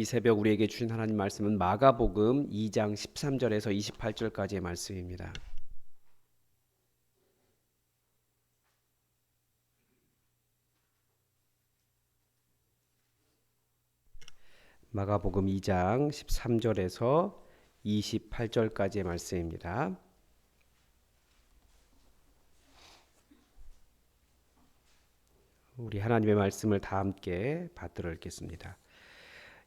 이 새벽 우리에게 주신 하나님 말씀은 마가복음 2장 13절에서 28절까지의 말씀입니다. 마가복음 2장 13절에서 28절까지의 말씀입니다. 우리 하나님의 말씀을 다 함께 받들어 읽겠습니다.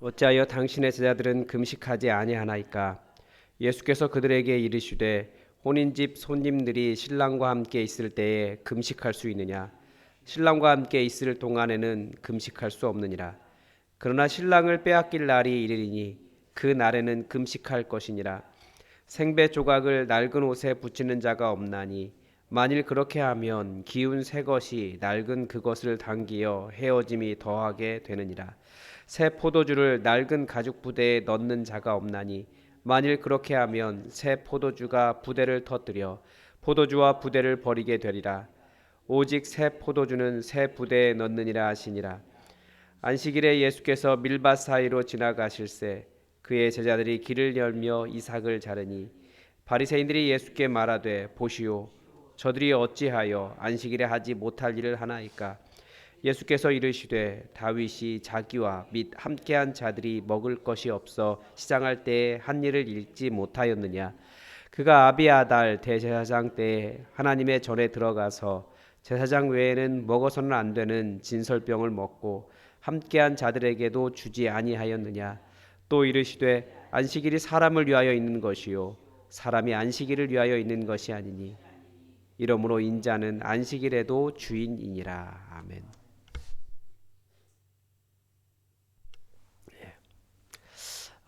어찌하여 당신의 제자들은 금식하지 아니하나이까? 예수께서 그들에게 이르시되 혼인집 손님들이 신랑과 함께 있을 때에 금식할 수 있느냐? 신랑과 함께 있을 동안에는 금식할 수 없느니라. 그러나 신랑을 빼앗길 날이 이르리니 그 날에는 금식할 것이니라. 생배 조각을 낡은 옷에 붙이는 자가 없나니 만일 그렇게 하면 기운 새 것이 낡은 그것을 당기어 헤어짐이 더하게 되느니라 새 포도주를 낡은 가죽 부대에 넣는 자가 없나니 만일 그렇게 하면 새 포도주가 부대를 터뜨려 포도주와 부대를 버리게 되리라. 오직 새 포도주는 새 부대에 넣느니라 하시니라. 안식일에 예수께서 밀밭 사이로 지나가실새 그의 제자들이 길을 열며 이삭을 자르니 바리새인들이 예수께 말하되 보시오 저들이 어찌하여 안식일에 하지 못할 일을 하나이까 예수께서 이르시되 다윗이 자기와 및 함께한 자들이 먹을 것이 없어 시장할 때에 한 일을 읽지 못하였느냐? 그가 아비아달 대제사장 때에 하나님의 전에 들어가서 제사장 외에는 먹어서는 안 되는 진설병을 먹고 함께한 자들에게도 주지 아니하였느냐? 또 이르시되 안식일이 사람을 위하여 있는 것이요 사람이 안식일을 위하여 있는 것이 아니니. 이러므로 인자는 안식일에도 주인이니라. 아멘.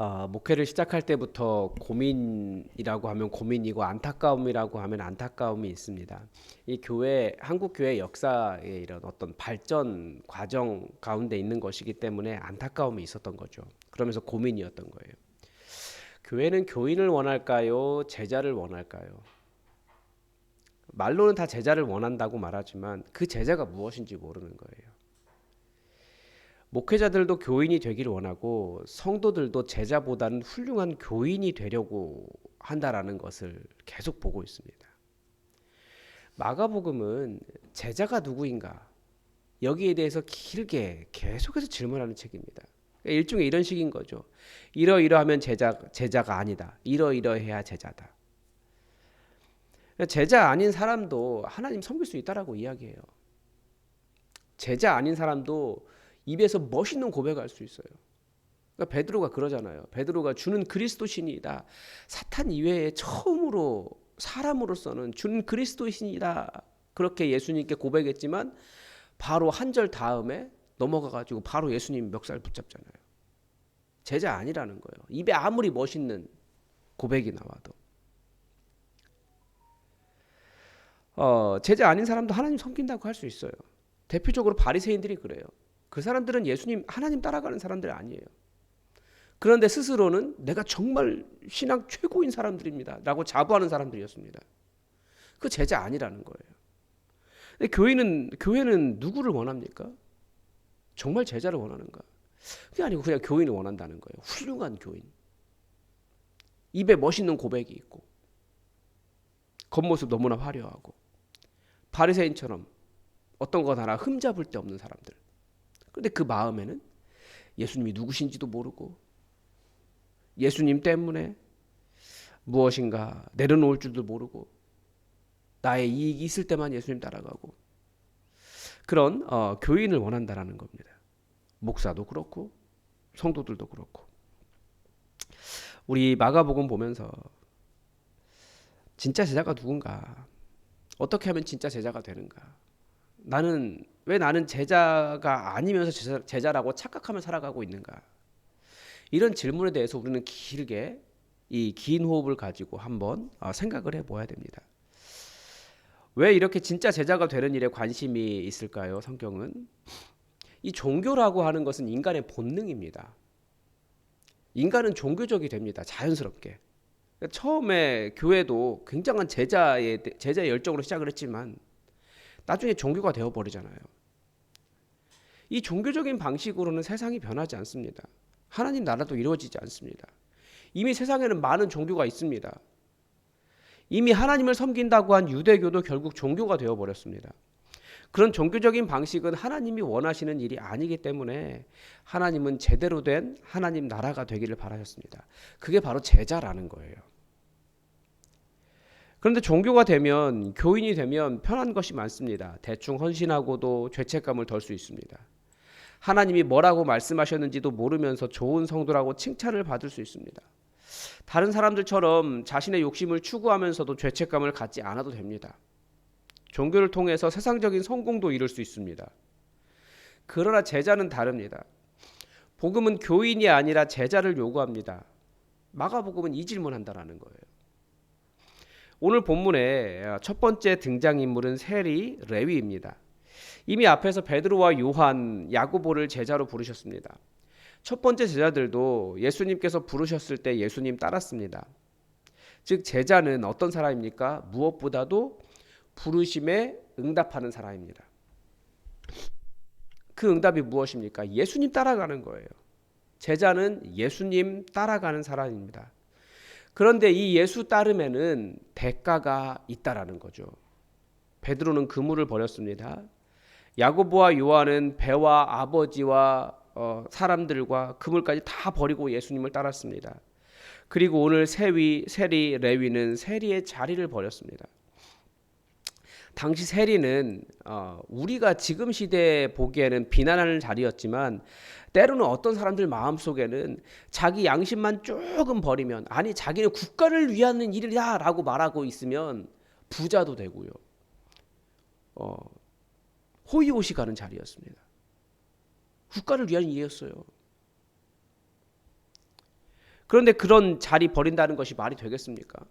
어, 목회를 시작할 때부터 고민이라고 하면 고민이고 안타까움이라고 하면 안타까움이 있습니다. 이 교회 한국 교회 역사의 이런 어떤 발전 과정 가운데 있는 것이기 때문에 안타까움이 있었던 거죠. 그러면서 고민이었던 거예요. 교회는 교인을 원할까요? 제자를 원할까요? 말로는 다 제자를 원한다고 말하지만 그 제자가 무엇인지 모르는 거예요. 목회자들도 교인이 되기를 원하고 성도들도 제자보다는 훌륭한 교인이 되려고 한다라는 것을 계속 보고 있습니다. 마가복음은 제자가 누구인가 여기에 대해서 길게 계속해서 질문하는 책입니다. 그러니까 일종의 이런 식인 거죠. 이러이러하면 제자 제자가 아니다. 이러이러해야 제자다. 제자 아닌 사람도 하나님 섬길 수 있다라고 이야기해요. 제자 아닌 사람도 입에서 멋있는 고백할 수 있어요. 그러니까 베드로가 그러잖아요. 베드로가 주는 그리스도신이다. 사탄 이외에 처음으로 사람으로서는 주는 그리스도신이다. 그렇게 예수님께 고백했지만 바로 한 절 다음에 넘어가 가지고 바로 예수님 멱살 붙잡잖아요. 제자 아니라는 거예요. 입에 아무리 멋있는 고백이 나와도 어, 제자 아닌 사람도 하나님 섬긴다고 할 수 있어요. 대표적으로 바리새인들이 그래요. 그 사람들은 예수님 하나님 따라가는 사람들 아니에요. 그런데 스스로는 내가 정말 신앙 최고인 사람들입니다라고 자부하는 사람들이었습니다. 그 제자 아니라는 거예요. 근데 교회는 교회는 누구를 원합니까? 정말 제자를 원하는가? 그게 아니고 그냥 교인을 원한다는 거예요. 훌륭한 교인. 입에 멋있는 고백이 있고 겉모습 너무나 화려하고 바리새인처럼 어떤 것 하나 흠잡을 데 없는 사람들. 근데 그 마음에는 예수님이 누구신지도 모르고 예수님 때문에 무엇인가 내려놓을 줄도 모르고 나의 이익이 있을 때만 예수님 따라가고 그런 어, 교인을 원한다라는 겁니다. 목사도 그렇고 성도들도 그렇고 우리 마가복음 보면서 진짜 제자가 누군가 어떻게 하면 진짜 제자가 되는가 나는 왜 나는 제자가 아니면서 제자, 제자라고 착각하며 살아가고 있는가 이런 질문에 대해서 우리는 길게 이 긴 호흡을 가지고 한번 어, 생각을 해봐야 됩니다. 왜 이렇게 진짜 제자가 되는 일에 관심이 있을까요? 성경은 이 종교라고 하는 것은 인간의 본능입니다. 인간은 종교적이 됩니다. 자연스럽게. 처음에 교회도 굉장한 제자의 제자 열정으로 시작을 했지만 나중에 종교가 되어 버리잖아요. 이 종교적인 방식으로는 세상이 변하지 않습니다. 하나님 나라도 이루어지지 않습니다. 이미 세상에는 많은 종교가 있습니다. 이미 하나님을 섬긴다고 한 유대교도 결국 종교가 되어 버렸습니다. 그런 종교적인 방식은 하나님이 원하시는 일이 아니기 때문에 하나님은 제대로 된 하나님 나라가 되기를 바라셨습니다. 그게 바로 제자라는 거예요. 그런데 종교가 되면 교인이 되면 편한 것이 많습니다. 대충 헌신하고도 죄책감을 덜 수 있습니다. 하나님이 뭐라고 말씀하셨는지도 모르면서 좋은 성도라고 칭찬을 받을 수 있습니다. 다른 사람들처럼 자신의 욕심을 추구하면서도 죄책감을 갖지 않아도 됩니다. 종교를 통해서 세상적인 성공도 이룰 수 있습니다. 그러나 제자는 다릅니다. 복음은 교인이 아니라 제자를 요구합니다. 마가복음은 이 질문한다라는 거예요. 오늘 본문의 첫 번째 등장 인물은 세리 레위입니다. 이미 앞에서 베드로와 요한, 야고보를 제자로 부르셨습니다. 첫 번째 제자들도 예수님께서 부르셨을 때 예수님 따랐습니다. 즉 제자는 어떤 사람입니까? 무엇보다도 부르심에 응답하는 사람입니다. 그 응답이 무엇입니까? 예수님 따라가는 거예요. 제자는 예수님 따라가는 사람입니다. 그런데 이 예수 따름에는 대가가 있다라는 거죠. 베드로는 그물을 버렸습니다. 야고보와 요한은 배와 아버지와 어, 사람들과 그물까지 다 버리고 예수님을 따랐습니다. 그리고 오늘 세위, 세리, 레위는 세리의 자리를 버렸습니다. 당시 세리는 어, 우리가 지금 시대에 보기에는 비난하는 자리였지만 때로는 어떤 사람들 마음 속에는 자기 양심만 조금 버리면 아니 자기는 국가를 위한 일이다라고 말하고 있으면 부자도 되고요. 어, 호의호시 가는 자리였습니다. 국가를 위한 일이었어요. 그런데 그런 자리 버린다는 것이 말이 되겠습니까?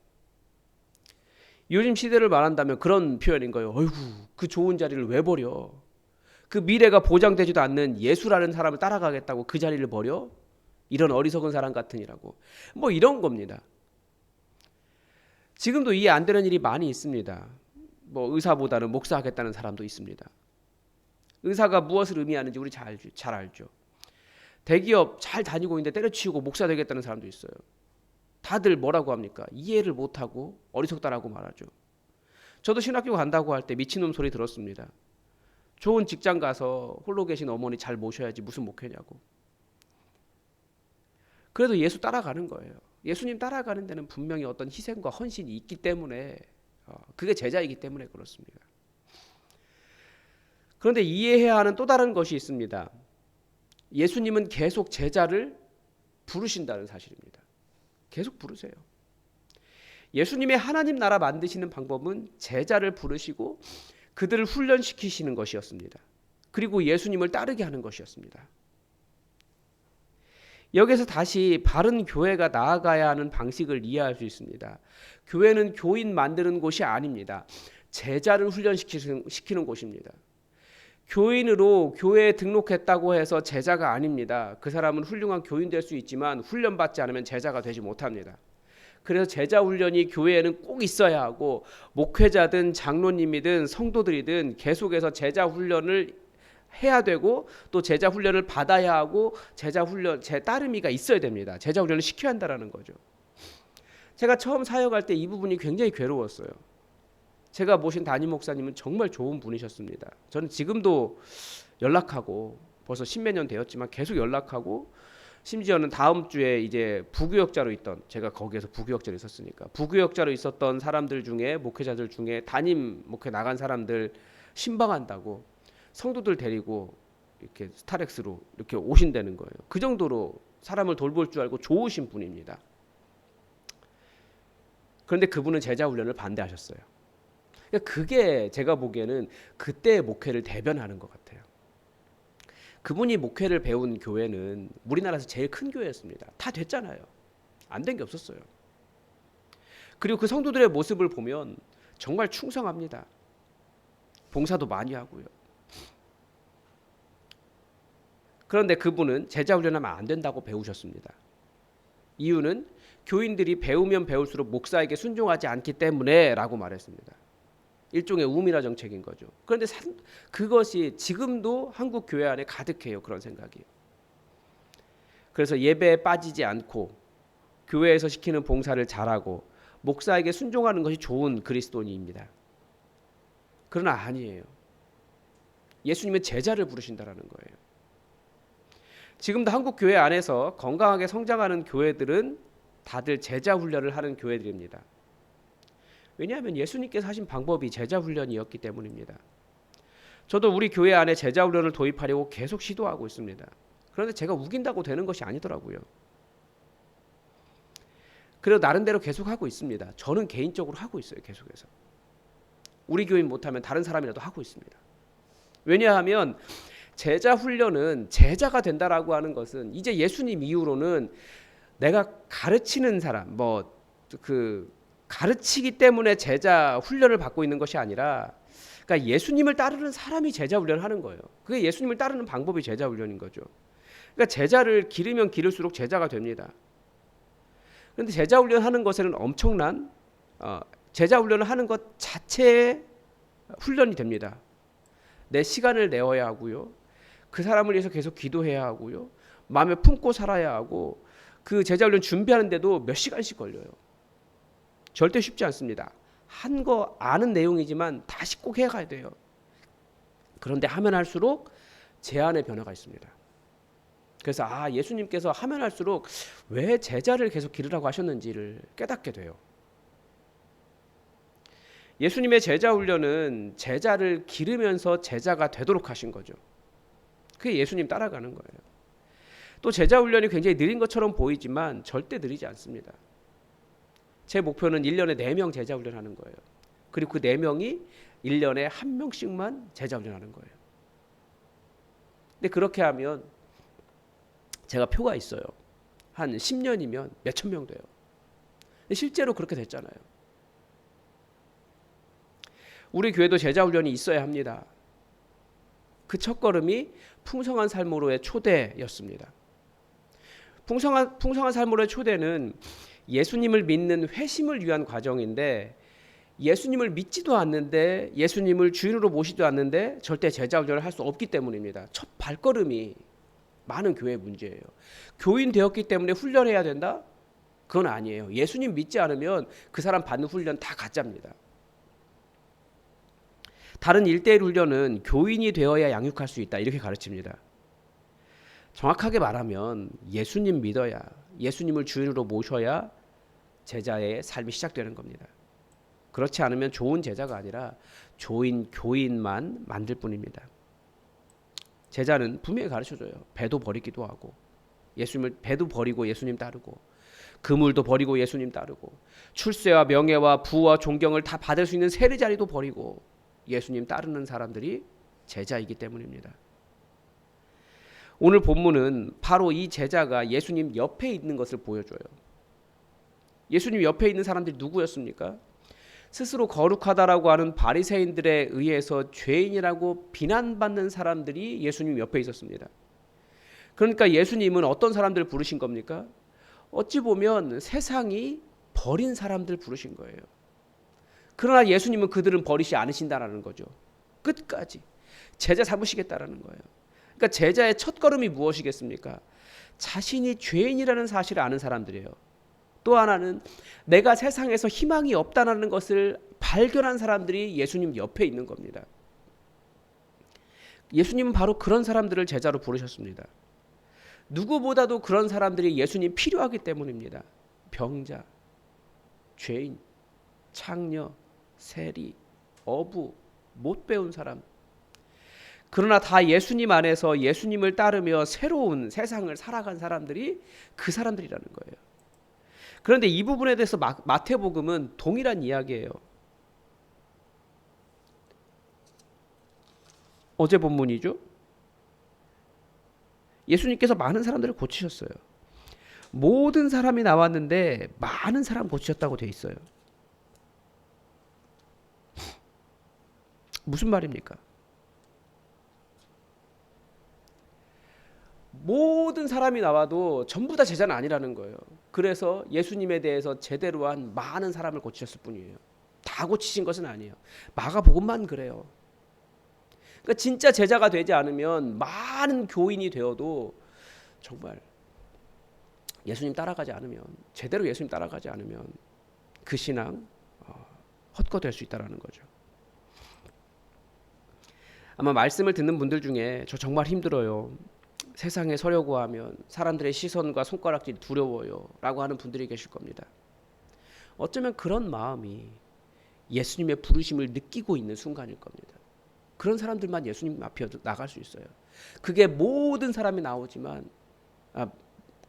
요즘 시대를 말한다면 그런 표현인 거예요. 어이구, 그 좋은 자리를 왜 버려? 그 미래가 보장되지도 않는 예수라는 사람을 따라가겠다고 그 자리를 버려? 이런 어리석은 사람 같으니라고. 뭐 이런 겁니다. 지금도 이해 안 되는 일이 많이 있습니다. 뭐 의사보다는 목사 하겠다는 사람도 있습니다. 의사가 무엇을 의미하는지 우리 잘, 잘 알죠. 대기업 잘 다니고 있는데 때려치우고 목사 되겠다는 사람도 있어요. 다들 뭐라고 합니까? 이해를 못하고 어리석다라고 말하죠. 저도 신학교 간다고 할 때 미친놈 소리 들었습니다. 좋은 직장 가서 홀로 계신 어머니 잘 모셔야지 무슨 목회냐고. 그래도 예수 따라가는 거예요. 예수님 따라가는 데는 분명히 어떤 희생과 헌신이 있기 때문에 어, 그게 제자이기 때문에 그렇습니다. 그런데 이해해야 하는 또 다른 것이 있습니다. 예수님은 계속 제자를 부르신다는 사실입니다. 계속 부르세요. 예수님의 하나님 나라 만드시는 방법은 제자를 부르시고 그들을 훈련시키시는 것이었습니다. 그리고 예수님을 따르게 하는 것이었습니다. 여기서 다시 바른 교회가 나아가야 하는 방식을 이해할 수 있습니다. 교회는 교인 만드는 곳이 아닙니다. 제자를 훈련시키는 곳입니다. 교인으로 교회에 등록했다고 해서 제자가 아닙니다. 그 사람은 훌륭한 교인 될 수 있지만 훈련받지 않으면 제자가 되지 못합니다. 그래서 제자 훈련이 교회에는 꼭 있어야 하고 목회자든 장로님이든 성도들이든 계속해서 제자 훈련을 해야 되고 또 제자 훈련을 받아야 하고 제자 훈련 제 따름이가 있어야 됩니다. 제자 훈련을 시켜야 한다라는 거죠. 제가 처음 사역할 때 이 부분이 굉장히 괴로웠어요. 제가 모신 담임 목사님은 정말 좋은 분이셨습니다. 저는 지금도 연락하고 벌써 십몇 년 되었지만 계속 연락하고 심지어는 다음 주에 이제 부교역자로 있던 제가 거기에서 부교역자로 있었으니까 부교역자로 있었던 사람들 중에 목회자들 중에 담임 목회 나간 사람들 신방한다고 성도들 데리고 이렇게 스타렉스로 이렇게 오신다는 거예요. 그 정도로 사람을 돌볼 줄 알고 좋으신 분입니다. 그런데 그분은 제자 훈련을 반대하셨어요. 그러니까 그게 제가 보기에는 그때의 목회를 대변하는 것 같아요. 그분이 목회를 배운 교회는 우리나라에서 제일 큰 교회였습니다. 다 됐잖아요. 안 된 게 없었어요. 그리고 그 성도들의 모습을 보면 정말 충성합니다. 봉사도 많이 하고요. 그런데 그분은 제자 훈련하면 안 된다고 배우셨습니다. 이유는 교인들이 배우면 배울수록 목사에게 순종하지 않기 때문에라고 말했습니다. 일종의 우미라 정책인 거죠. 그런데 산, 그것이 지금도 한국 교회 안에 가득해요. 그런 생각이. 그래서 예배에 빠지지 않고 교회에서 시키는 봉사를 잘하고 목사에게 순종하는 것이 좋은 그리스도인입니다. 그러나 아니에요. 예수님은 제자를 부르신다라는 거예요. 지금도 한국 교회 안에서 건강하게 성장하는 교회들은 다들 제자 훈련을 하는 교회들입니다. 왜냐하면 예수님께서 하신 방법이 제자 훈련이었기 때문입니다. 저도 우리 교회 안에 제자 훈련을 도입하려고 계속 시도하고 있습니다. 그런데 제가 우긴다고 되는 것이 아니더라고요. 그래도 나름대로 계속 하고 있습니다. 저는 개인적으로 하고 있어요. 계속해서. 우리 교인 못하면 다른 사람이라도 하고 있습니다. 왜냐하면 제자 훈련은 제자가 된다라고 하는 것은 이제 예수님 이후로는 내가 가르치는 사람 뭐 그 가르치기 때문에 제자 훈련을 받고 있는 것이 아니라 그러니까 예수님을 따르는 사람이 제자 훈련을 하는 거예요. 그게 예수님을 따르는 방법이 제자 훈련인 거죠. 그러니까 제자를 기르면 기를수록 제자가 됩니다. 그런데 제자 훈련하는 것에는 엄청난 어, 제자 훈련을 하는 것 자체의 훈련이 됩니다. 내 시간을 내어야 하고요. 그 사람을 위해서 계속 기도해야 하고요. 마음에 품고 살아야 하고 그 제자 훈련 준비하는데도 몇 시간씩 걸려요. 절대 쉽지 않습니다. 한 거 아는 내용이지만 다시 꼭 해가야 돼요. 그런데 하면 할수록 제안의 변화가 있습니다. 그래서 아 예수님께서 하면 할수록 왜 제자를 계속 기르라고 하셨는지를 깨닫게 돼요. 예수님의 제자 훈련은 제자를 기르면서 제자가 되도록 하신 거죠. 그게 예수님 따라가는 거예요. 또 제자 훈련이 굉장히 느린 것처럼 보이지만 절대 느리지 않습니다. 제 목표는 1년에 4명 제자 훈련하는 거예요. 그리고 그 4명이 1년에 한 명씩만 제자 훈련하는 거예요. 근데 그렇게 하면 제가 표가 있어요. 한 10년이면 몇천 명 돼요. 실제로 그렇게 됐잖아요. 우리 교회도 제자 훈련이 있어야 합니다. 그 첫걸음이 풍성한 삶으로의 초대였습니다. 풍성한 풍성한 삶으로의 초대는 예수님을 믿는 회심을 위한 과정인데 예수님을 믿지도 않는데 예수님을 주인으로 모시지도 않는데 절대 제자 훈련을 할 수 없기 때문입니다. 첫 발걸음이 많은 교회 문제예요. 교인 되었기 때문에 훈련해야 된다? 그건 아니에요. 예수님 믿지 않으면 그 사람 받는 훈련 다 가짜입니다. 다른 일대일 훈련은 교인이 되어야 양육할 수 있다 이렇게 가르칩니다. 정확하게 말하면 예수님 믿어야 예수님을 주인으로 모셔야 제자의 삶이 시작되는 겁니다. 그렇지 않으면 좋은 제자가 아니라 좋은 교인만 만들 뿐입니다. 제자는 분명히 가르쳐줘요. 배도 버리기도 하고 예수님을 배도 버리고 예수님 따르고 그물도 버리고 예수님 따르고 출세와 명예와 부와 존경을 다 받을 수 있는 세례 자리도 버리고 예수님 따르는 사람들이 제자이기 때문입니다. 오늘 본문은 바로 이 제자가 예수님 옆에 있는 것을 보여줘요. 예수님 옆에 있는 사람들이 누구였습니까? 스스로 거룩하다라고 하는 바리새인들에 의해서 죄인이라고 비난받는 사람들이 예수님 옆에 있었습니다. 그러니까 예수님은 어떤 사람들을 부르신 겁니까? 어찌 보면 세상이 버린 사람들 부르신 거예요. 그러나 예수님은 그들은 버리지 않으신다라는 거죠. 끝까지 제자 삼으시겠다라는 거예요. 그러니까 제자의 첫 걸음이 무엇이겠습니까? 자신이 죄인이라는 사실을 아는 사람들이에요. 또 하나는 내가 세상에서 희망이 없다는 것을 발견한 사람들이 예수님 옆에 있는 겁니다. 예수님은 바로 그런 사람들을 제자로 부르셨습니다. 누구보다도 그런 사람들이 예수님 필요하기 때문입니다. 병자, 죄인, 창녀, 세리, 어부, 못 배운 사람. 그러나 다 예수님 안에서 예수님을 따르며 새로운 세상을 살아간 사람들이 그 사람들이라는 거예요. 그런데 이 부분에 대해서 마, 마태복음은 동일한 이야기예요. 어제 본문이죠. 예수님께서 많은 사람들을 고치셨어요. 모든 사람이 나왔는데 많은 사람 고치셨다고 돼 있어요. 무슨 말입니까? 모든 사람이 나와도 전부 다 제자는 아니라는 거예요. 그래서 예수님에 대해서 제대로 한 많은 사람을 고치셨을 뿐이에요. 다 고치신 것은 아니에요. 마가복음만 그래요. 그러니까 진짜 제자가 되지 않으면 많은 교인이 되어도 정말 예수님 따라가지 않으면 제대로 예수님 따라가지 않으면 그 신앙 어, 헛것될 수 있다라는 거죠. 아마 말씀을 듣는 분들 중에 저 정말 힘들어요. 세상에 서려고 하면 사람들의 시선과 손가락질이 두려워요 라고 하는 분들이 계실 겁니다. 어쩌면 그런 마음이 예수님의 부르심을 느끼고 있는 순간일 겁니다. 그런 사람들만 예수님 앞에 나갈 수 있어요. 그게 모든 사람이 나오지만 아,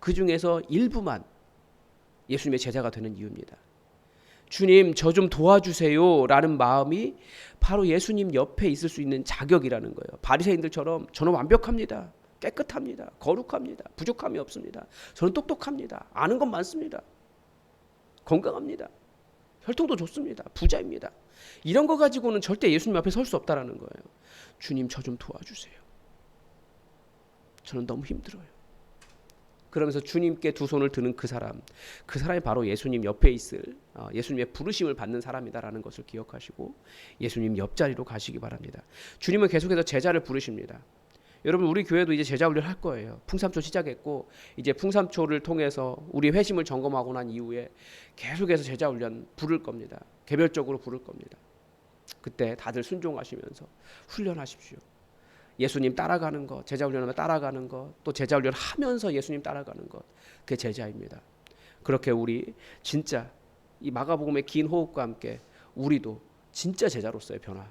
그 중에서 일부만 예수님의 제자가 되는 이유입니다. 주님, 저 좀 도와주세요 라는 마음이 바로 예수님 옆에 있을 수 있는 자격이라는 거예요. 바리새인들처럼 저는 완벽합니다. 깨끗합니다. 거룩합니다. 부족함이 없습니다. 저는 똑똑합니다. 아는 것 많습니다. 건강합니다. 혈통도 좋습니다. 부자입니다. 이런 거 가지고는 절대 예수님 앞에 설 수 없다라는 거예요. 주님 저 좀 도와주세요. 저는 너무 힘들어요. 그러면서 주님께 두 손을 드는 그 사람, 그 사람이 바로 예수님 옆에 있을 어, 예수님의 부르심을 받는 사람이다라는 것을 기억하시고 예수님 옆자리로 가시기 바랍니다. 주님은 계속해서 제자를 부르십니다. 여러분 우리 교회도 이제 제자 훈련 할 거예요. 풍삼초 시작했고 이제 풍삼초를 통해서 우리 회심을 점검하고 난 이후에 계속해서 제자 훈련 부를 겁니다. 개별적으로 부를 겁니다. 그때 다들 순종하시면서 훈련하십시오. 예수님 따라가는 것, 제자 훈련하면 따라가는 것, 또 제자 훈련 하면서 예수님 따라가는 것, 그게 제자입니다. 그렇게 우리 진짜 이 마가복음의 긴 호흡과 함께 우리도 진짜 제자로서의 변화,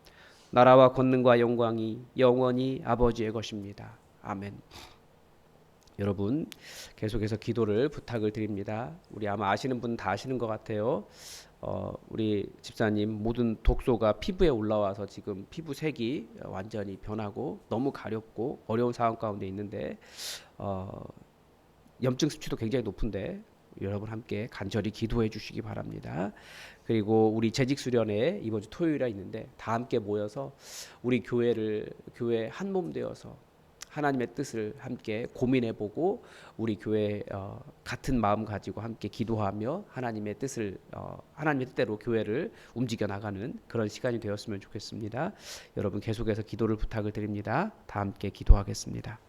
나라와 권능과 영광이 영원히 아버지의 것입니다. 아멘. 여러분 계속해서 기도를 부탁을 드립니다. 우리 아마 아시는 분 다 아시는 것 같아요. 어, 우리 집사님 모든 독소가 피부에 올라와서 지금 피부 색이 완전히 변하고 너무 가렵고 어려운 상황 가운데 있는데 어, 염증 수치도 굉장히 높은데 여러분 함께 간절히 기도해 주시기 바랍니다. 그리고 우리 재직 수련회 이번 주 토요일에 있는데 다 함께 모여서 우리 교회를 교회 한 몸 되어서 하나님의 뜻을 함께 고민해 보고 우리 교회 어, 같은 마음 가지고 함께 기도하며 하나님의 뜻을 어, 하나님의 뜻대로 교회를 움직여 나가는 그런 시간이 되었으면 좋겠습니다. 여러분 계속해서 기도를 부탁을 드립니다. 다 함께 기도하겠습니다.